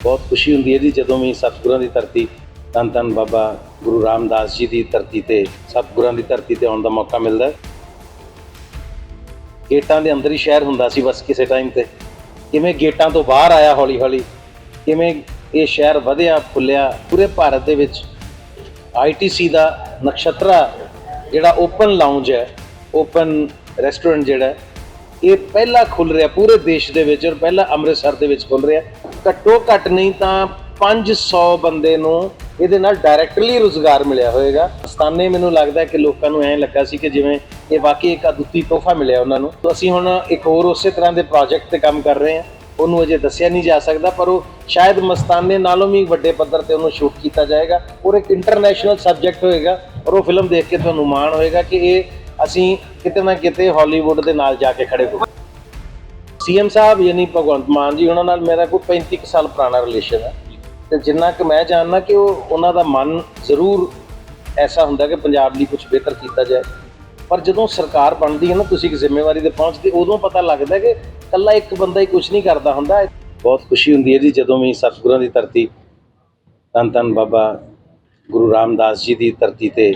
ਬਹੁਤ ਖੁਸ਼ੀ ਹੁੰਦੀ ਹੈ ਜੀ ਜਦੋਂ ਵੀ ਸਤਿਗੁਰਾਂ ਦੀ ਧਰਤੀ ਧੰਨ ਧੰਨ ਬਾਬਾ ਗੁਰੂ ਰਾਮਦਾਸ ਜੀ ਦੀ ਧਰਤੀ ਤੇ ਸਤਿਗੁਰਾਂ ਦੀ ਧਰਤੀ ਤੇ ਆਉਣ ਦਾ ਮੌਕਾ ਮਿਲਦਾ ਹੈ। ਗੇਟਾਂ ਦੇ ਅੰਦਰ ਹੀ ਸ਼ਹਿਰ ਹੁੰਦਾ ਸੀ ਬਸ ਕਿਸੇ ਟਾਈਮ ਤੇ। ਕਿਵੇਂ ਗੇਟਾਂ ਤੋਂ ਬਾਹਰ ਆਇਆ ਹੌਲੀ ਹੌਲੀ ਕਿਵੇਂ ਇਹ ਸ਼ਹਿਰ ਵਧਿਆ ਫੁੱਲਿਆ ਪੂਰੇ ਭਾਰਤ ਦੇ ਵਿੱਚ ਆਈਟੀਸੀ ਦਾ ਨਕਸ਼ਤਰਾ ਜਿਹੜਾ ਓਪਨ ਲਾਉਂਜ ਹੈ ਓਪਨ ਰੈਸਟੋਰੈਂਟ ਜਿਹੜਾ ਹੈ, ਇਹ ਪਹਿਲਾ ਖੁੱਲ ਰਿਹਾ ਪੂਰੇ ਦੇਸ਼ ਦੇ ਵਿੱਚ ਔਰ ਪਹਿਲਾ ਅੰਮ੍ਰਿਤਸਰ ਦੇ ਵਿੱਚ ਖੁੱਲ ਰਿਹਾ। ਘੱਟੋ ਘੱਟ ਨਹੀਂ ਤਾਂ 500 ਬੰਦੇ ਨੂੰ ਇਹਦੇ ਨਾਲ ਡਾਇਰੈਕਟਲੀ ਰੋਜ਼ਗਾਰ ਮਿਲਿਆ ਹੋਵੇਗਾ ਸਤਾਨੇ ਮੈਨੂੰ ਲੱਗਦਾ ਕਿ ਲੋਕਾਂ ਨੂੰ ਐਂ ਲੱਗਾ ਸੀ ਕਿ ਜਿਵੇਂ ਇਹ ਵਾਕਈ ਇੱਕ ਅਦੁੱਤੀ ਤੋਹਫਾ ਮਿਲਿਆ ਉਹਨਾਂ ਨੂੰ। ਤਾਂ ਅਸੀਂ ਹੁਣ ਇੱਕ ਹੋਰ ਉਸੇ ਤਰ੍ਹਾਂ ਦੇ ਪ੍ਰੋਜੈਕਟ ਤੇ ਕੰਮ ਕਰ ਰਹੇ ਹਾਂ। ਉਹਨੂੰ ਅਜੇ ਦੱਸਿਆ ਨਹੀਂ ਜਾ ਸਕਦਾ, ਪਰ ਉਹ ਸ਼ਾਇਦ ਮਸਤਾਨੇ ਨਾਲੋਂ ਵੀ ਵੱਡੇ ਪੱਧਰ ਤੇ ਉਹਨੂੰ ਸ਼ੂਟ ਕੀਤਾ ਜਾਏਗਾ ਔਰ ਇੱਕ ਇੰਟਰਨੈਸ਼ਨਲ ਸਬਜੈਕਟ ਹੋਏਗਾ ਔਰ ਉਹ ਫਿਲਮ ਦੇਖ ਕੇ ਤੁਹਾਨੂੰ ਮਾਣ ਹੋਏਗਾ ਕਿ ਇਹ ਅਸੀਂ ਕਿਤੇ ਨਾ ਕਿਤੇ ਹਾਲੀਵੁੱਡ ਦੇ ਨਾਲ ਜਾ ਕੇ ਖੜੇ ਹੋ ਸੀਐਮ ਸਾਹਿਬ ਯਾਨੀ ਭਗਵੰਤ ਮਾਨ ਜੀ, ਉਹਨਾਂ ਨਾਲ ਮੇਰਾ ਕੋਈ 35 ਕੁ ਸਾਲ ਪੁਰਾਣਾ ਰਿਲੇਸ਼ਨ ਹੈ। ਤੇ ਜਿੰਨਾ ਕਿ ਮੈਂ ਜਾਣਦਾ ਕਿ ਉਹ ਉਹਨਾਂ ਦਾ ਮਨ ਜ਼ਰੂਰ ਐਸਾ ਹੁੰਦਾ ਕਿ ਪੰਜਾਬ ਲਈ ਕੁਝ ਬਿਹਤਰ ਕੀਤਾ ਜਾਏ। ਪਰ ਜਦੋਂ ਸਰਕਾਰ ਬਣਦੀ ਹੈ ਨਾ, ਤੁਸੀਂ ਇੱਕ ਜ਼ਿੰਮੇਵਾਰੀ ਤੇ ਪਹੁੰਚਦੇ, ਉਦੋਂ ਪਤਾ ਲੱਗਦਾ ਕਿ ਕੱਲਾ ਇੱਕ ਬੰਦਾ ਹੀ ਕੁਝ ਨਹੀਂ ਕਰਦਾ ਹੁੰਦਾ। ਬਹੁਤ ਖੁਸ਼ੀ ਹੁੰਦੀ ਹੈ ਜੀ, ਜਦੋਂ ਵੀ ਸਤਿਗੁਰਾਂ ਦੀ ਧਰਤੀ, ਧੰਨ ਧੰਨ ਬਾਬਾ ਗੁਰੂ ਰਾਮਦਾਸ ਜੀ ਦੀ ਧਰਤੀ ਤੇ,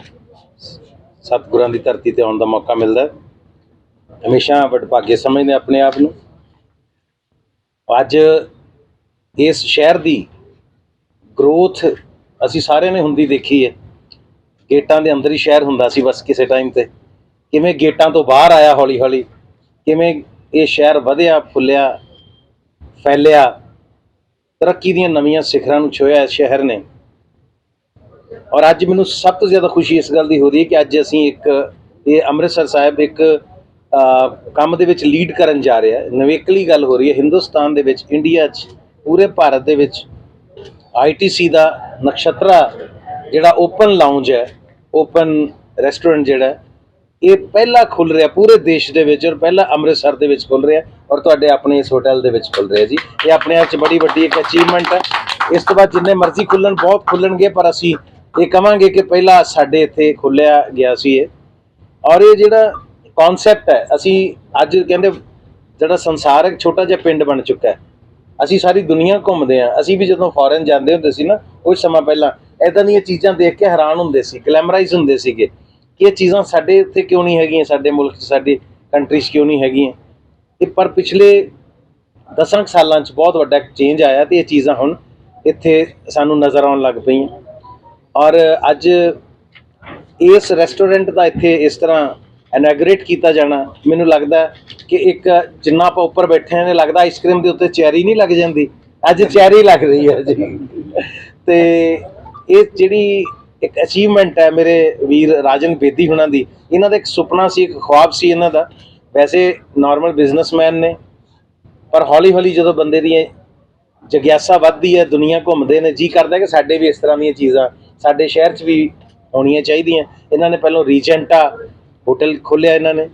ਸਤਿਗੁਰਾਂ ਦੀ ਧਰਤੀ ਤੇ ਆਉਣ ਦਾ ਮੌਕਾ ਮਿਲਦਾ ਹੈ। ਹਮੇਸ਼ਾ ਵਡਭਾਗੇ ਸਮਝਦੇ ਆਪਣੇ ਆਪ ਨੂੰ। ਅੱਜ ਇਸ ਸ਼ਹਿਰ ਦੀ ਗਰੋਥ ਅਸੀਂ ਸਾਰਿਆਂ ਨੇ ਹੁੰਦੀ ਦੇਖੀ ਹੈ। ਗੇਟਾਂ ਦੇ ਅੰਦਰ ਹੀ ਸ਼ਹਿਰ ਹੁੰਦਾ ਸੀ ਬਸ ਕਿਸੇ ਟਾਈਮ ਤੇ। ਕਿਵੇਂ ਗੇਟਾਂ ਤੋਂ ਬਾਹਰ ਆਇਆ ਹੌਲੀ ਹੌਲੀ ਕਿਵੇਂ ਇਹ ਸ਼ਹਿਰ ਵਧਿਆ, ਫੁੱਲਿਆ, ਫੈਲਿਆ, ਤਰੱਕੀ ਦੀਆਂ ਨਵੀਆਂ ਸਿਖਰਾਂ ਨੂੰ ਛੋਇਆ ਇਸ ਸ਼ਹਿਰ ਨੇ। ਔਰ ਅੱਜ ਮੈਨੂੰ ਸਭ ਤੋਂ ਜ਼ਿਆਦਾ ਖੁਸ਼ੀ ਇਸ ਗੱਲ ਦੀ ਹੋ ਰਹੀ ਹੈ ਕਿ ਅੱਜ ਅਸੀਂ ਇੱਕ, ਇਹ ਅੰਮ੍ਰਿਤਸਰ ਸਾਹਿਬ ਇੱਕ ਕੰਮ ਦੇ ਵਿੱਚ ਲੀਡ ਕਰਨ ਜਾ ਰਿਹਾ ਹੈ। ਨਵੇਕਲੀ ਗੱਲ ਹੋ ਰਹੀ ਹੈ। ਹਿੰਦੁਸਤਾਨ ਦੇ ਵਿੱਚ ਇੰਡੀਆ 'ਚ, ਪੂਰੇ ਭਾਰਤ ਦੇ ਵਿੱਚ ਆਈਟੀਸੀ ਦਾ ਨਕਸ਼ਤਰਾ ਜਿਹੜਾ ਓਪਨ ਲਾਉਂਜ ਹੈ ਓਪਨ ਰੈਸਟੋਰੈਂਟ ਜਿਹੜਾ ਇਹ ਪਹਿਲਾ ਖੁੱਲ ਰਿਹਾ ਪੂਰੇ ਦੇਸ਼ ਦੇ ਵਿੱਚ ਔਰ ਪਹਿਲਾ ਅੰਮ੍ਰਿਤਸਰ ਦੇ ਵਿੱਚ ਖੁੱਲ ਰਿਹਾ ਔਰ ਤੁਹਾਡੇ ਆਪਣੇ ਇਸ ਹੋਟਲ ਦੇ ਵਿੱਚ ਖੁੱਲ ਰਿਹਾ ਜੀ। ਇਹ ਆਪਣੇ ਆਪ 'ਚ ਬੜੀ ਵੱਡੀ ਇੱਕ ਅਚੀਵਮੈਂਟ ਹੈ। ਇਸ ਤੋਂ ਬਾਅਦ ਜਿੰਨੇ ਮਰਜ਼ੀ ਖੁੱਲਣ ਬਹੁਤ ਖੁੱਲਣਗੇ ਪਰ ਅਸੀਂ ਇਹ ਕਵਾਂਗੇ ਕਿ ਪਹਿਲਾ ਸਾਡੇ ਇੱਥੇ ਖੁੱਲਿਆ ਗਿਆ ਸੀ ਇਹ। ਔਰ ਇਹ ਜਿਹੜਾ ਕਨਸੈਪਟ ਹੈ। ਅਸੀਂ ਅੱਜ ਕਹਿੰਦੇ ਜਿਹੜਾ ਸੰਸਾਰ ਇੱਕ ਛੋਟਾ ਜਿਹਾ ਪਿੰਡ ਬਣ ਚੁੱਕਾ ਹੈ। ਅਸੀਂ ਸਾਰੀ ਦੁਨੀਆ ਘੁੰਮਦੇ ਆ ਅਸੀਂ ਵੀ ਜਦੋਂ ਫੋਰਨ ਜਾਂਦੇ ਹੁੰਦੇ ਸੀ ਨਾ ਕੁਝ ਸਮਾਂ ਪਹਿਲਾਂ ਐਦਾਂ ਦੀਆਂ ਚੀਜ਼ਾਂ ਦੇਖ ਕੇ ਹੈਰਾਨ ਹੁੰਦੇ ਸੀ ਗਲੈਮਰਾਈਜ਼ ਹੁੰਦੇ ਸੀਗੇ ਕਿ ਇਹ ਚੀਜ਼ਾਂ ਸਾਡੇ ਇੱਥੇ ਕਿਉਂ ਨਹੀਂ ਹੈਗੀਆਂ, ਸਾਡੇ ਮੁਲਕ 'ਚ, ਸਾਡੀ ਕੰਟਰੀ 'ਚ ਕਿਉਂ ਨਹੀਂ ਹੈਗੀਆਂ। ਇਹ ਪਰ ਪਿਛਲੇ 10 ਸਾਲਾਂ 'ਚ ਬਹੁਤ ਵੱਡਾ ਚੇਂਜ ਆਇਆ ਤੇ ਇਹ ਚੀਜ਼ਾਂ ਹੁਣ ਇੱਥੇ ਸਾਨੂੰ ਨਜ਼ਰ ਆਉਣ ਲੱਗ ਪਈਆਂ। ਔਰ ਅੱਜ ਇਸ ਰੈਸਟੋਰੈਂਟ ਦਾ ਇੱਥੇ ਇਸ ਤਰ੍ਹਾਂ ਇਨੈਗਰੇਟ ਕੀਤਾ ਜਾਣਾ, ਮੈਨੂੰ ਲੱਗਦਾ ਕਿ ਇੱਕ ਜਿੰਨਾ ਆਪਾਂ ਉੱਪਰ ਬੈਠੇ ਹਾਂ ਨੇ ਲੱਗਦਾ ਆਈਸਕ੍ਰੀਮ ਦੇ ਉੱਤੇ ਚੈਰੀ ਨਹੀਂ ਲੱਗ ਜਾਂਦੀ। ਅੱਜ ਚੈਰੀ ਲੱਗ ਰਹੀ ਹੈ ਜੀ। ਤੇ ਇਹ ਜਿਹੜੀ ਇੱਕ ਅਚੀਵਮੈਂਟ ਹੈ ਮੇਰੇ ਵੀਰ ਰਾਜਨ ਬੇਦੀ ਹੁਣਾਂ ਦੀ, ਇਹਨਾਂ ਦਾ ਇੱਕ ਸੁਪਨਾ ਸੀ, ਇੱਕ ਖੁਆਬ ਸੀ ਇਹਨਾਂ ਦਾ। ਵੈਸੇ ਨਾਰਮਲ ਬਿਜ਼ਨਸਮੈਨ ਨੇ, ਪਰ ਹੌਲੀ ਹੌਲੀ ਜਦੋਂ ਬੰਦੇ ਦੀ ਜਗਿਆਸਾ ਵੱਧਦੀ ਹੈ, ਦੁਨੀਆ ਘੁੰਮਦੇ ਨੇ, ਜੀ ਕਰਦਾ ਕਿ ਸਾਡੇ ਵੀ ਇਸ ਤਰ੍ਹਾਂ ਦੀਆਂ ਚੀਜ਼ਾਂ ਸਾਡੇ ਸ਼ਹਿਰ 'ਚ ਵੀ ਹੋਣੀਆਂ ਚਾਹੀਦੀਆਂ। ਇਹਨਾਂ ਨੇ ਪਹਿਲਾਂ ਰੀਜੈਂਟਾ ਹੋਟਲ ਖੋਲ੍ਹਿਆ ਇਹਨਾਂ ਨੇ।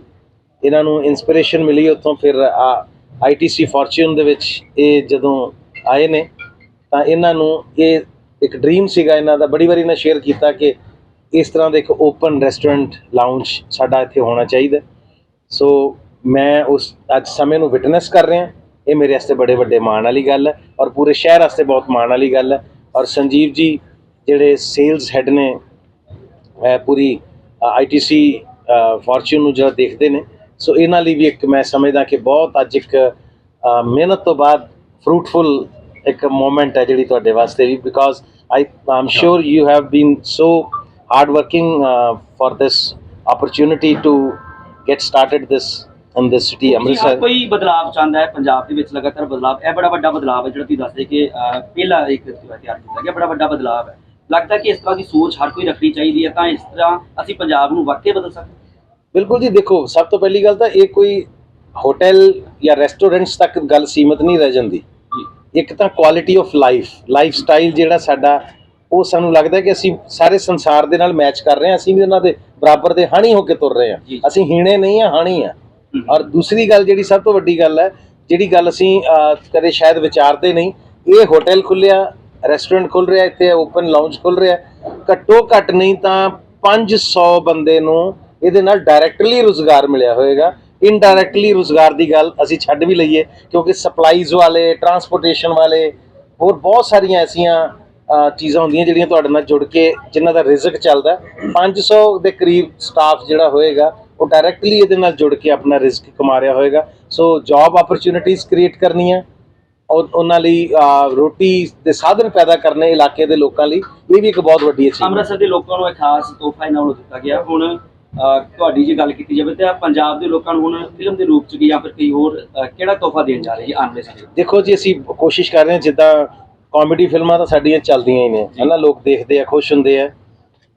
ਇਹਨਾਂ ਨੂੰ ਇਨਸਪੀਰੇਸ਼ਨ ਮਿਲੀ ਉੱਥੋਂ, ਫਿਰ ਆਈਟੀਸੀ ਫੋਰਚੂਨ ਦੇ ਵਿੱਚ ਇਹ ਜਦੋਂ ਆਏ ਨੇ, ਤਾਂ ਇਹਨਾਂ ਨੂੰ ਇਹ ਇੱਕ ਡ੍ਰੀਮ ਸੀਗਾ ਇਹਨਾਂ ਦਾ। ਬੜੀ ਵਾਰੀ ਇਹਨਾਂ ਸ਼ੇਅਰ ਕੀਤਾ ਕਿ ਇਸ ਤਰ੍ਹਾਂ ਦਾ ਇੱਕ ਓਪਨ ਰੈਸਟੋਰੈਂਟ ਲਾਉਂਜ ਸਾਡਾ ਇੱਥੇ ਹੋਣਾ ਚਾਹੀਦਾ ਸੋ ਮੈਂ ਉਸ ਅੱਜ ਸਮੇਂ ਨੂੰ ਵਿਟਨੈਸ ਕਰ ਰਿਹਾ ਇਹ ਮੇਰੇ ਵਾਸਤੇ ਬੜੇ ਵੱਡੇ ਮਾਣ ਵਾਲੀ ਗੱਲ ਹੈ ਔਰ ਪੂਰੇ ਸ਼ਹਿਰ ਵਾਸਤੇ ਬਹੁਤ ਮਾਣ ਵਾਲੀ ਗੱਲ ਹੈ। ਔਰ ਸੰਜੀਵ ਜੀ, ਜਿਹੜੇ ਸੇਲਸ ਹੈੱਡ ਨੇ ਅਹ ਪੂਰੀ ਆਈਟੀਸੀ ਫੋਰਚੂਨ ਨੂੰ ਜਿਹੜਾ ਦੇਖਦੇ ਨੇ। ਸੋ ਇਹਨਾਂ ਲਈ ਵੀ ਇੱਕ ਮੈਂ ਸਮਝਦਾ ਕਿ ਬਹੁਤ ਅੱਜ ਇੱਕ ਮਿਹਨਤ ਤੋਂ ਬਾਅਦ ਫਰੂਟਫੁਲ ਇੱਕ ਮੂਮੈਂਟ ਹੈ ਜਿਹੜੀ ਤੁਹਾਡੇ ਵਾਸਤੇ ਵੀ। Because I am sure you have been so hard working for this opportunity to get started this in this city ਜੀ, ਹਰ ਅੰਮ੍ਰਿਤਸਰ ਕੋਈ ਬਦਲਾਵ ਚਾਹੁੰਦਾ ਹੈ ਪੰਜਾਬ ਦੇ ਵਿੱਚ ਲਗਾਤਾਰ ਬਦਲਾਵ? ਇਹ ਬੜਾ ਵੱਡਾ ਬਦਲਾਵ ਹੈ ਜਿਹੜਾ ਤੁਸੀਂ ਦੱਸਦੇ ਕਿ ਪਹਿਲਾ ਇੱਕ ਤਿਆਰ ਕੀਤਾ ਗਿਆ ਬੜਾ ਵੱਡਾ ਬਦਲਾਵ ਹੈ। ਲੱਗਦਾ ਕਿ ਇਸ ਤਰ੍ਹਾਂ ਦੀ ਸੋਚ ਹਰ ਕੋਈ ਰੱਖਣੀ ਚਾਹੀਦੀ ਹੈ ਤਾਂ ਇਸ ਤਰ੍ਹਾਂ ਅਸੀਂ ਪੰਜਾਬ ਨੂੰ ਵਾਕਈ ਬਦਲ ਸਕਦੇ। ਬਿਲਕੁਲ ਜੀ ਦੇਖੋ ਸਭ ਤੋਂ ਪਹਿਲੀ ਗੱਲ ਤਾਂ ਇਹ ਕੋਈ ਹੋਟਲ ਜਾਂ ਰੈਸਟੋਰੈਂਟਸ ਤੱਕ ਗੱਲ ਸੀਮਤ ਨਹੀਂ ਰਹਿ ਜਾਂਦੀ ਇੱਕ ਤਾਂ quality of life life style ਜਿਹੜਾ ਸਾਡਾ ਉਹ ਸਾਨੂੰ ਲੱਗਦਾ ਕਿ ਅਸੀਂ ਸਾਰੇ ਸੰਸਾਰ ਦੇ ਨਾਲ ਮੈਚ ਕਰ ਰਹੇ ਹਾਂ ਅਸੀਂ ਵੀ ਉਹਨਾਂ ਦੇ ਬਰਾਬਰ ਦੇ ਹਾਣੀ ਹੋ ਕੇ ਤੁਰ ਰਹੇ। ਹਾਂ ਅਸੀਂ ਹੀਣੇ ਨਹੀਂ ਆ ਹਾਣੀ ਆ। ਔਰ ਦੂਸਰੀ ਗੱਲ ਜਿਹੜੀ ਸਭ ਤੋਂ ਵੱਡੀ ਗੱਲ ਹੈ ਜਿਹੜੀ ਗੱਲ ਅਸੀਂ ਕਦੇ ਸ਼ਾਇਦ ਵਿਚਾਰਦੇ ਨਹੀਂ ਇਹ ਹੋਟਲ ਖੁੱਲਿਆ ਰੈਸਟੋਰੈਂਟ ਖੁੱਲ ਰਿਹਾ, ਇੱਥੇ ਓਪਨ ਲਾਉਂਜ ਖੁੱਲ ਰਿਹਾ। ਘੱਟੋ ਘੱਟ ਨਹੀਂ ਤਾਂ 500 ਬੰਦੇ ਨੂੰ ਇਹਦੇ ਨਾਲ ਡਾਇਰੈਕਟਲੀ ਰੋਜ਼ਗਾਰ ਮਿਲਿਆ ਹੋਵੇਗਾ ਇਨਡਾਇਰੈਕਟਲੀ ਰੋਜ਼ਗਾਰ ਦੀ ਗੱਲ ਅਸੀਂ ਛੱਡ ਵੀ ਲਈਏ, ਕਿਉਂਕਿ ਸਪਲਾਈਜ਼ ਵਾਲੇ ਟਰਾਂਸਪੋਰਟੇਸ਼ਨ ਵਾਲੇ, ਹੋਰ ਬਹੁਤ ਸਾਰੀਆਂ ਐਸੀਆਂ ਚੀਜ਼ਾਂ ਹੁੰਦੀਆਂ ਜਿਹੜੀਆਂ ਤੁਹਾਡੇ ਨਾਲ ਜੁੜ ਕੇ, ਜਿਨ੍ਹਾਂ ਦਾ ਰਿਜ਼ਕ ਚੱਲਦਾ। 500 ਦੇ ਕਰੀਬ ਸਟਾਫ ਜਿਹੜਾ ਹੋਏਗਾ, ਉਹ ਡਾਇਰੈਕਟਲੀ ਇਹਦੇ ਨਾਲ ਜੁੜ ਕੇ ਆਪਣਾ ਰਿਸਕ ਕਮਾ ਰਿਹਾ ਹੋਏਗਾ। ਸੋ ਜੌਬ ਓਪਰਚ्युनिटीज ਕ੍ਰੀਏਟ ਕਰਨੀਆਂ। ਉਹਨਾਂ ਲਈ ਰੋਟੀ ਦੇ ਸਾਧਨ ਪੈਦਾ ਕਰਨੇ ਇਲਾਕੇ ਦੇ ਲੋਕਾਂ ਲਈ ਇਹ ਵੀ ਇੱਕ ਬਹੁਤ ਵੱਡੀ ਅਚੀਵਮੈਂਟ ਅੰਮ੍ਰਿਤਸਰ ਦੇ ਲੋਕਾਂ ਨੂੰ ਇੱਕ ਖਾਸ ਤੋਹਫਾ ਇਹਨਾਂ ਨੂੰ ਦਿੱਤਾ ਗਿਆ। ਹੁਣ ਤੁਹਾਡੀ ਜੇ ਗੱਲ ਕੀਤੀ ਜਾਵੇ ਤਾਂ ਪੰਜਾਬ ਦੇ ਲੋਕਾਂ ਨੂੰ ਹੁਣ ਫਿਲਮ ਦੇ ਰੂਪ ਚ ਜਾਂ ਫਿਰ ਕੋਈ ਹੋਰ ਕਿਹੜਾ ਤੋਹਫਾ ਦੇਣ ਜਾ ਰਹੇ ਜੀ ਆਉਣ ਵਾਲੇ? ਦੇਖੋ ਜੀ ਅਸੀਂ ਕੋਸ਼ਿਸ਼ ਕਰ ਰਹੇ ਹਾਂ ਜਿੱਦਾਂ ਕਾਮੇਡੀ ਫਿਲਮਾਂ ਤਾਂ ਸਾਡੀਆਂ ਚੱਲਦੀਆਂ ਹੀ ਨੇ। ਹਨਾ ਲੋਕ ਦੇਖਦੇ ਆ ਖੁਸ਼ ਹੁੰਦੇ ਆ।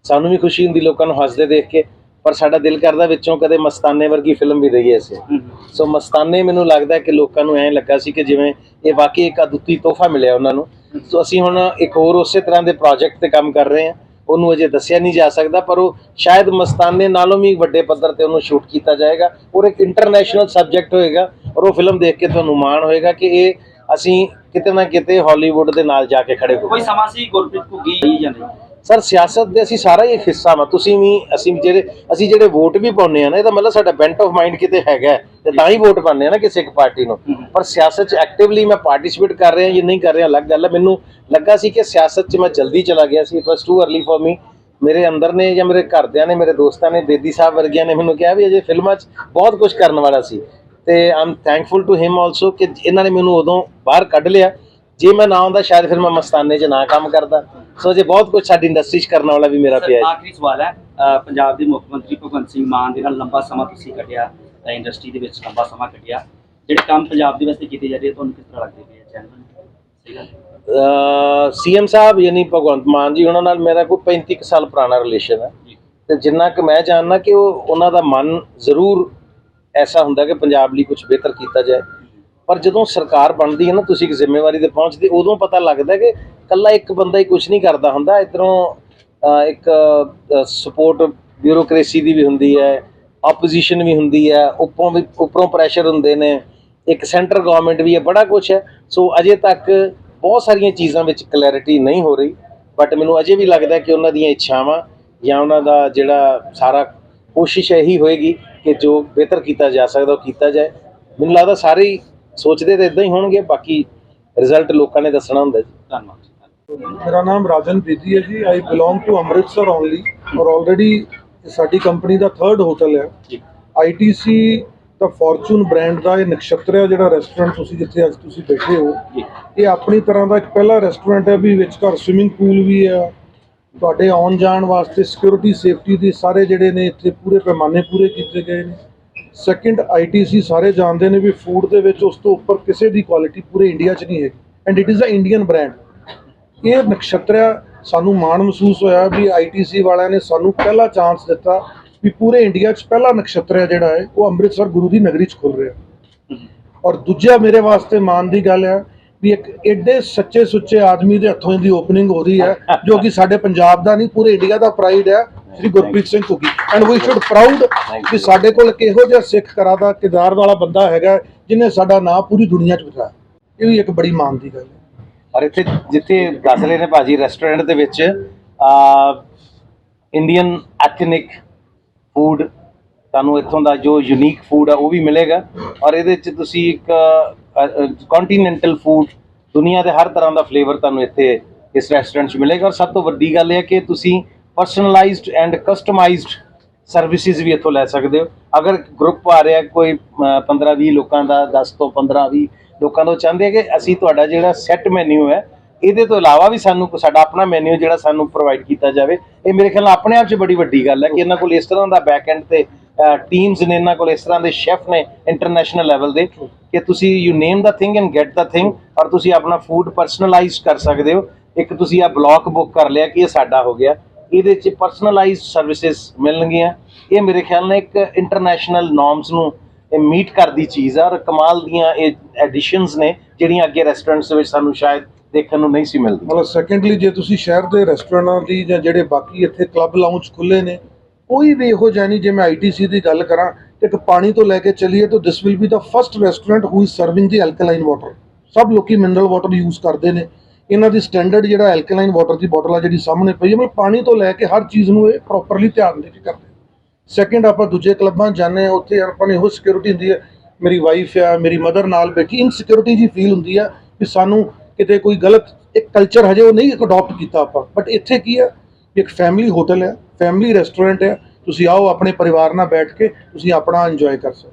ਸਾਨੂੰ ਵੀ ਖੁਸ਼ੀ ਹੁੰਦੀ ਲੋਕਾਂ ਨੂੰ ਹੱਸਦੇ ਦੇਖ ਕੇ। ਪਰ ਸਾਡਾ ਦਿਲ ਕਰਦਾ ਵਿੱਚੋਂ ਕਦੇ ਮਸਤਾਨੇ ਵਰਗੀ ਫਿਲਮ ਵੀ ਰਹੀ ਐ ਇਸੇ ਹਮ, ਸੋ ਮਸਤਾਨੇ ਮੈਨੂੰ ਲੱਗਦਾ ਕਿ ਲੋਕਾਂ ਨੂੰ ਐਂ ਲੱਗਾ ਸੀ ਕਿ ਜਿਵੇਂ ਇਹ ਵਾਕਈ ਇੱਕ ਅਦੁੱਤੀ ਤੋਹਫਾ ਮਿਲਿਆ ਉਹਨਾਂ ਨੂੰ। ਸੋ ਅਸੀਂ ਹੁਣ ਇੱਕ ਹੋਰ ਉਸੇ ਤਰ੍ਹਾਂ ਦੇ ਪ੍ਰੋਜੈਕਟ ਤੇ ਕੰਮ ਕਰ ਰਹੇ ਹਾਂ। ਉਹਨੂੰ ਅਜੇ ਦੱਸਿਆ ਨਹੀਂ ਜਾ ਸਕਦਾ ਪਰ ਉਹ ਸ਼ਾਇਦ ਮਸਤਾਨੇ ਨਾਲੋਂ ਵੀ ਵੱਡੇ ਪੱਧਰ ਤੇ ਉਹਨੂੰ ਸ਼ੂਟ ਕੀਤਾ ਜਾਏਗਾ ਔਰ ਇੱਕ ਇੰਟਰਨੈਸ਼ਨਲ ਸਬਜੈਕਟ ਹੋਏਗਾ ਔਰ ਉਹ ਫਿਲਮ ਦੇਖ ਕੇ ਤੁਹਾਨੂੰ ਮਾਣ ਹੋਏਗਾ ਕਿ ਇਹ ਅਸੀਂ ਕਿਤੇ ਨਾ ਕਿਤੇ ਹਾਲੀਵੁੱਡ ਦੇ ਨਾਲ ਜਾ ਕੇ ਖੜੇ ਹੋ ਕੋਈ ਸਮਾਂ ਸੀ ਗੁਰਪ੍ਰੀਤ ਘੁੱਗੀ ਜਾਂ ਨਹੀਂ? ਸਰ ਸਿਆਸਤ ਦੇ ਅਸੀਂ ਸਾਰਾ ਹੀ ਇੱਕ ਹਿੱਸਾ ਵਾ। ਤੁਸੀਂ ਵੀ ਅਸੀਂ ਜਿਹੜੇ ਅਸੀਂ ਜਿਹੜੇ ਵੋਟ ਵੀ ਪਾਉਂਦੇ ਆ ਨਾ ਇਹਦਾ ਮਤਲਬ ਸਾਡਾ ਬੈਂਟ ਆਫ ਮਾਈਂਡ ਕਿਤੇ ਹੈਗਾ ਤੇ ਤਾਂ ਹੀ ਵੋਟ ਪਾਉਂਦੇ ਆ ਨਾ ਕਿਸੇ ਇੱਕ ਪਾਰਟੀ ਨੂੰ। ਪਰ ਸਿਆਸਤ 'ਚ ਐਕਟਿਵਲੀ ਮੈਂ ਪਾਰਟਿਸਿਪੇਟ ਕਰ ਰਿਹਾ ਜਾਂ ਨਹੀਂ ਕਰ ਰਿਹਾ ਅਲੱਗ ਗੱਲ ਹੈ। ਮੈਨੂੰ ਲੱਗਾ ਸੀ ਕਿ ਸਿਆਸਤ 'ਚ ਮੈਂ ਜਲਦੀ ਚਲਾ ਗਿਆ ਸੀ। It was too early for me ਮੇਰੇ ਅੰਦਰ ਨੇ ਜਾਂ ਮੇਰੇ ਘਰਦਿਆਂ ਨੇ ਮੇਰੇ ਦੋਸਤਾਂ ਨੇ ਬੇਦੀ ਸਾਹਿਬ ਵਰਗਿਆਂ ਨੇ ਮੈਨੂੰ ਕਿਹਾ ਵੀ ਅਜੇ ਫਿਲਮਾਂ 'ਚ ਬਹੁਤ ਕੁਝ ਕਰਨ ਵਾਲਾ ਸੀ। ਤੇ I'm thankful to him also ਕਿ ਇਹਨਾਂ ਨੇ ਮੈਨੂੰ ਉਦੋਂ ਬਾਹਰ ਕੱਢ ਲਿਆ। ਜੇ ਮੈਂ ਨਾ ਆਉਂਦਾ ਸ਼ਾਇਦ ਫਿਰ ਮੈਂ ਮਸਤਾਨੇ 'ਚ ਨਾ ਕੰਮ ਕਰਦਾ। ਸੋ ਜੇ ਬਹੁਤ ਕੁਝ ਸਾਡੀ ਇੰਡਸਟਰੀ 'ਚ ਕਰਨ ਵਾਲਾ ਵੀ ਮੇਰਾ ਪਿਆ ਹੈ ਆਖਰੀ ਸਵਾਲ ਹੈ ਪੰਜਾਬ ਦੇ ਮੁੱਖ ਮੰਤਰੀ ਭਗਵੰਤ ਸਿੰਘ ਮਾਨ ਦੇ ਨਾਲ ਲੰਬਾ ਸਮਾਂ ਤੁਸੀਂ ਕੱਢਿਆ ਇੰਡਸਟਰੀ ਦੇ ਵਿੱਚ ਲੰਬਾ ਸਮਾਂ ਕੱਢਿਆ। ਜਿਹੜੇ ਕੰਮ ਪੰਜਾਬ ਦੇ ਵਾਸਤੇ ਕੀਤੇ ਜਾ ਰਹੇ ਤੁਹਾਨੂੰ ਕਿਸ ਤਰ੍ਹਾਂ ਲੱਗਦੇ ਪਏ ਚੈਨਲ ਸਹੀ ਗੱਲ ਹੈ। ਸੀਐਮ ਸਾਹਿਬ ਯਾਨੀ ਭਗਵੰਤ ਮਾਨ ਜੀ ਉਹਨਾਂ ਨਾਲ ਮੇਰਾ ਕੋਈ 35 ਕੁ ਸਾਲ ਪੁਰਾਣਾ ਰਿਲੇਸ਼ਨ ਹੈ। ਤੇ ਜਿੰਨਾ ਕਿ ਮੈਂ ਜਾਣਨਾ ਕਿ ਉਹ ਉਹਨਾਂ ਦਾ ਮਨ ਜ਼ਰੂਰ ਐਸਾ ਹੁੰਦਾ ਕਿ ਪੰਜਾਬ ਲਈ ਕੁਝ ਬਿਹਤਰ ਕੀਤਾ ਜਾਏ। ਪਰ ਜਦੋਂ ਸਰਕਾਰ ਬਣਦੀ ਹੈ ਨਾ, ਤੁਸੀਂ ਇੱਕ ਜ਼ਿੰਮੇਵਾਰੀ ਤੇ ਪਹੁੰਚਦੇ, ਉਦੋਂ ਪਤਾ ਲੱਗਦਾ ਕਿ ਕੱਲਾ ਇੱਕ ਬੰਦਾ ਹੀ ਕੁਝ ਨਹੀਂ ਕਰਦਾ ਹੁੰਦਾ। ਇਧਰੋਂ ਇੱਕ ਸਪੋਰਟ ਬਿਊਰੋਕ੍ਰੇਸੀ ਦੀ ਵੀ ਹੁੰਦੀ ਹੈ ਆਪੋਜੀਸ਼ਨ ਵੀ ਹੁੰਦੀ ਹੈ, ਉੱਪਰੋਂ ਵੀ, ਉੱਪਰੋਂ ਪ੍ਰੈਸ਼ਰ ਹੁੰਦੇ ਨੇ। ਇੱਕ ਸੈਂਟਰ ਗਵਰਨਮੈਂਟ ਵੀ ਹੈ, ਬੜਾ ਕੁਝ ਹੈ। ਸੋ ਅਜੇ ਤੱਕ ਬਹੁਤ ਸਾਰੀਆਂ ਚੀਜ਼ਾਂ ਵਿੱਚ ਕਲੈਰਿਟੀ ਨਹੀਂ ਹੋ ਰਹੀ। ਬਟ ਮੈਨੂੰ ਅਜੇ ਵੀ ਲੱਗਦਾ ਕਿ ਉਹਨਾਂ ਦੀਆਂ ਇੱਛਾਵਾਂ ਜਾਂ ਉਹਨਾਂ ਦਾ ਜਿਹੜਾ ਸਾਰਾ ਕੋਸ਼ਿਸ਼ ਇਹੀ ਹੋਏਗੀ ਕਿ ਜੋ ਬਿਹਤਰ ਕੀਤਾ ਜਾ ਸਕਦਾ ਉਹ ਕੀਤਾ ਜਾਏ। ਮੈਨੂੰ ਲੱਗਦਾ ਸਾਰੇ ਸੋਚਦੇ ਤਾਂ ਇਦਾਂ ਹੀ ਹੋਣਗੇ ਬਾਕੀ ਰਿਜ਼ਲਟ ਲੋਕਾਂ ਨੇ ਦੱਸਣਾ ਹੁੰਦਾ ਜੀ। ਧੰਨਵਾਦ। ਮੇਰਾ ਨਾਮ ਰਾਜਨ ਬੇਦੀ ਹੈ ਜੀ। I belong to Amritsar only ਔਰ ਆਲਰੇਡੀ ਸਾਡੀ ਕੰਪਨੀ ਦਾ ਥਰਡ ਹੋਟਲ ਹੈ। ਜੀ। ਆਈਟੀਸੀ ਦਾ ਫੋਰਚੂਨ ਬ੍ਰਾਂਡ ਦਾ ਇਹ ਨਕਸ਼ਤਰਿਆ ਜਿਹੜਾ ਰੈਸਟੋਰੈਂਟ ਤੁਸੀਂ ਜਿੱਥੇ ਅੱਜ ਤੁਸੀਂ ਬੈਠੇ ਹੋ। ਜੀ। ਇਹ ਆਪਣੀ ਤਰ੍ਹਾਂ ਦਾ ਇੱਕ ਪਹਿਲਾ ਰੈਸਟੋਰੈਂਟ ਹੈ ਵੀ ਵਿੱਚ ਘਰ ਸਵਿਮਿੰਗ ਪੂਲ ਵੀ ਹੈ। ਤੁਹਾਡੇ ਆਉਣ ਜਾਣ ਵਾਸਤੇ ਸਿਕਿਉਰਿਟੀ ਸੇਫਟੀ ਦੇ ਸਾਰੇ ਜਿਹੜੇ ਨੇ ਇੱਥੇ ਪੂਰੇ ਪੈਮਾਨੇ ਪੂਰੇ ਕੀਤੇ ਗਏ ਨੇ। ਸੈਕਿੰਡ ਆਈਟੀਸੀ ਸਾਰੇ ਜਾਣਦੇ ਨੇ ਵੀ ਫੂਡ ਦੇ ਵਿੱਚ ਉਸ ਤੋਂ ਉੱਪਰ ਕਿਸੇ ਦੀ ਕੁਆਲਿਟੀ ਪੂਰੇ ਇੰਡੀਆ 'ਚ ਨਹੀਂ ਹੈ and it is a Indian brand ਇਹ ਨਕਸ਼ਤਰਿਆ ਸਾਨੂੰ ਮਾਣ ਮਹਿਸੂਸ ਹੋਇਆ ਵੀ ਆਈਟੀਸੀ ਵਾਲਿਆਂ ਨੇ ਸਾਨੂੰ ਪਹਿਲਾ ਚਾਂਸ ਦਿੱਤਾ ਵੀ ਪੂਰੇ ਇੰਡੀਆ 'ਚ ਪਹਿਲਾ ਨਕਸ਼ਤਰਿਆ ਜਿਹੜਾ ਹੈ ਉਹ ਅੰਮ੍ਰਿਤਸਰ ਗੁਰੂ ਦੀ ਨਗਰੀ 'ਚ ਖੁੱਲ ਰਿਹਾ। ਔਰ ਦੂਜਾ ਮੇਰੇ ਵਾਸਤੇ ਮਾਣ ਦੀ ਗੱਲ ਹੈ ਵੀ ਇੱਕ ਐਡੇ ਸੱਚੇ ਸੁੱਚੇ ਆਦਮੀ ਦੇ ਹੱਥੋਂ ਦੀ ਓਪਨਿੰਗ ਹੋ ਰਹੀ ਹੈ ਜੋ ਕਿ ਸਾਡੇ ਪੰਜਾਬ ਦਾ ਨਹੀਂ, ਪੂਰੇ ਇੰਡੀਆ ਦਾ ਪ੍ਰਾਈਡ ਹੈ Shri Gurpreet Singh Ghuggi. And we should proud ਕਿ ਸਾਡੇ ਕੋਲ ਇੱਕ ਇਹੋ ਜਿਹਾ ਸਿੱਖ ਕਰਾ ਦਾ ਕਿਰਦਾਰ ਵਾਲਾ ਬੰਦਾ ਹੈਗਾ ਜਿਨੇ ਸਾਡਾ ਨਾਮ ਪੂਰੀ ਦੁਨੀਆ 'ਚ ਬਿਠਾਇਆ ਇਹ ਵੀ ਇੱਕ ਬੜੀ ਮਾਣ ਦੀ ਗੱਲ ਹੈ। ਔਰ ਇੱਥੇ ਜਿੱਥੇ ਦੱਸ ਰਹੇ ਨੇ ਭਾਜੀ ਰੈਸਟੋਰੈਂਟ ਦੇ ਵਿੱਚ ਇੰਡੀਅਨ ਐਥਨਿਕ ਫੂਡ ਤੁਹਾਨੂੰ ਇੱਥੋਂ ਦਾ ਜੋ ਯੂਨੀਕ ਫੂਡ ਆ ਉਹ ਵੀ ਮਿਲੇਗਾ। ਔਰ ਇਹਦੇ ਵਿੱਚ ਤੁਸੀਂ ਇੱਕ ਕੰਟੀਨੈਂਟਲ ਫੂਡ ਦੁਨੀਆ ਦੇ ਹਰ ਤਰ੍ਹਾਂ ਦਾ ਫਲੇਵਰ ਤੁਹਾਨੂੰ ਇੱਥੇ ਇਸ ਰੈਸਟੋਰੈਂਟ 'ਚ ਮਿਲੇਗਾ। ਔਰ ਸਭ ਤੋਂ ਵੱਡੀ ਗੱਲ ਇਹ ਹੈ ਕਿ ਤੁਸੀਂ ਪਰਸਨਲਾਈਜ਼ਡ ਐਂਡ ਕਸਟਮਾਈਜ਼ਡ ਸਰਵਿਸਿਜ਼ ਵੀ ਇੱਥੋਂ ਲੈ ਸਕਦੇ ਹੋ। ਅਗਰ ਗਰੁੱਪ ਆ ਰਿਹਾ, ਕੋਈ 15 20 ਲੋਕਾਂ ਦਾ 10 ਤੋਂ 15 20 ਲੋਕਾਂ ਤੋਂ ਚਾਹੁੰਦੇ ਕਿ ਅਸੀਂ ਤੁਹਾਡਾ ਜਿਹੜਾ ਸੈੱਟ ਮੈਨੂ ਹੈ, ਇਹਦੇ ਤੋਂ ਇਲਾਵਾ ਵੀ ਸਾਨੂੰ ਸਾਡਾ ਆਪਣਾ ਮੈਨੂ ਜਿਹੜਾ ਸਾਨੂੰ ਪ੍ਰੋਵਾਈਡ ਕੀਤਾ ਜਾਵੇ। ਇਹ ਮੇਰੇ ਖਿਆਲ ਨਾਲ ਆਪਣੇ ਆਪ 'ਚ ਬੜੀ ਵੱਡੀ ਗੱਲ ਹੈ ਕਿ ਇਹਨਾਂ ਕੋਲ ਇਸ ਤਰ੍ਹਾਂ ਦਾ ਬੈਕ ਐਂਡ ਤੇ ਟੀਮਸ ਨੇ ਇਹਨਾਂ ਕੋਲ ਇਸ ਤਰ੍ਹਾਂ ਦੇ ਸ਼ੈਫ ਨੇ ਇੰਟਰਨੈਸ਼ਨਲ ਲੈਵਲ ਦੇ ਕਿ ਤੁਸੀਂ you name the thing and get the thing ਔਰ ਤੁਸੀਂ ਆਪਣਾ ਫੂਡ ਪਰਸਨਲਾਈਜ਼ ਕਰ ਸਕਦੇ ਹੋ। ਇੱਕ ਤੁਸੀਂ ਆ ਬਲੌਕ ਬੁੱਕ ਕਰ ਲਿਆ ਕਿ ਇਹ ਸਾਡਾ ਹੋ ਗਿਆ। ਇਹਦੇ 'ਚ ਪਰਸਨਲਾਈਜ਼ ਸਰਵਿਸਿਜ਼ ਮਿਲਣਗੀਆਂ। ਇਹ ਮੇਰੇ ਖਿਆਲ ਨਾਲ ਇੱਕ ਇੰਟਰਨੈਸ਼ਨਲ ਨਾਰਮਸ ਨੂੰ ਇਹ ਮੀਟ ਕਰਦੀ ਚੀਜ਼ ਆ ਔਰ ਕਮਾਲ ਦੀਆਂ ਇਹ ਐਡੀਸ਼ਨਸ ਨੇ, ਜਿਹੜੀਆਂ ਅੱਗੇ ਰੈਸਟੋਰੈਂਟਸ ਦੇ ਵਿੱਚ ਸਾਨੂੰ ਸ਼ਾਇਦ ਦੇਖਣ ਨੂੰ ਨਹੀਂ ਸੀ ਮਿਲਦੀ ਮਤਲਬ ਸੈਕੰਡਲੀ ਜੇ ਤੁਸੀਂ ਸ਼ਹਿਰ ਦੇ ਰੈਸਟੋਰੈਂਟਾਂ ਦੀ ਜਾਂ ਜਿਹੜੇ ਬਾਕੀ ਇੱਥੇ ਕਲੱਬ ਲਾਉਂਜ ਖੁੱਲੇ ਨੇ, ਕੋਈ ਵੀ ਇਹੋ ਜਿਹਾ ਨਹੀਂ, ਜੇ ਮੈਂ ਆਈਟੀਸੀ ਦੀ ਗੱਲ ਕਰਾਂ ਤੇ ਇੱਕ ਪਾਣੀ ਤੋਂ ਲੈ ਕੇ ਚੱਲੀਏ ਤਾਂ this will be the first restaurant who is serving the alkaline water ਸਭ ਲੋਕੀ ਮਿਨਰਲ ਵਾਟਰ ਯੂਜ਼ ਕਰਦੇ ਨੇ। ਇਹਨਾਂ ਦੀ ਸਟੈਂਡਰਡ ਜਿਹੜਾ ਐਲਕਲਾਈਨ ਵਾਟਰ ਦੀ ਬੋਟਲ ਆ ਜਿਹੜੀ ਸਾਹਮਣੇ ਪਈ ਹੈ ਮਤਲਬ ਪਾਣੀ ਤੋਂ ਲੈ ਕੇ ਹਰ ਚੀਜ਼ ਨੂੰ ਇਹ ਪ੍ਰੋਪਰਲੀ ਧਿਆਨ ਦੇ ਕੇ ਕਰਦੇ ਸੈਕਿੰਡ ਆਪਾਂ ਦੂਜੇ ਕਲੱਬਾਂ 'ਚ ਜਾਂਦੇ ਹਾਂ, ਉੱਥੇ ਆਪਾਂ ਨੂੰ ਉਹ ਸਿਕਿਉਰਿਟੀ ਹੁੰਦੀ ਹੈ, ਮੇਰੀ ਵਾਈਫ ਆ, ਮੇਰੀ ਮਦਰ ਨਾਲ ਬੈਠੀ ਇਨਸਿਕਿਉਰਿਟੀ ਜੀ ਫੀਲ ਹੁੰਦੀ ਆ ਕਿ ਸਾਨੂੰ ਕਿਤੇ ਕੋਈ ਗਲਤ, ਇੱਕ ਕਲਚਰ ਹਜੇ ਉਹ ਨਹੀਂ ਅਡਾਪਟ ਕੀਤਾ ਆਪਾਂ। ਬਟ ਇੱਥੇ ਕੀ ਆ ਇੱਕ ਫੈਮਿਲੀ ਹੋਟਲ ਹੈ ਫੈਮਿਲੀ ਰੈਸਟੋਰੈਂਟ ਹੈ ਤੁਸੀਂ ਆਓ ਆਪਣੇ ਪਰਿਵਾਰ ਨਾਲ ਬੈਠ ਕੇ, ਤੁਸੀਂ ਆਪਣਾ ਇੰਜੋਏ ਕਰ ਸਕਦੇ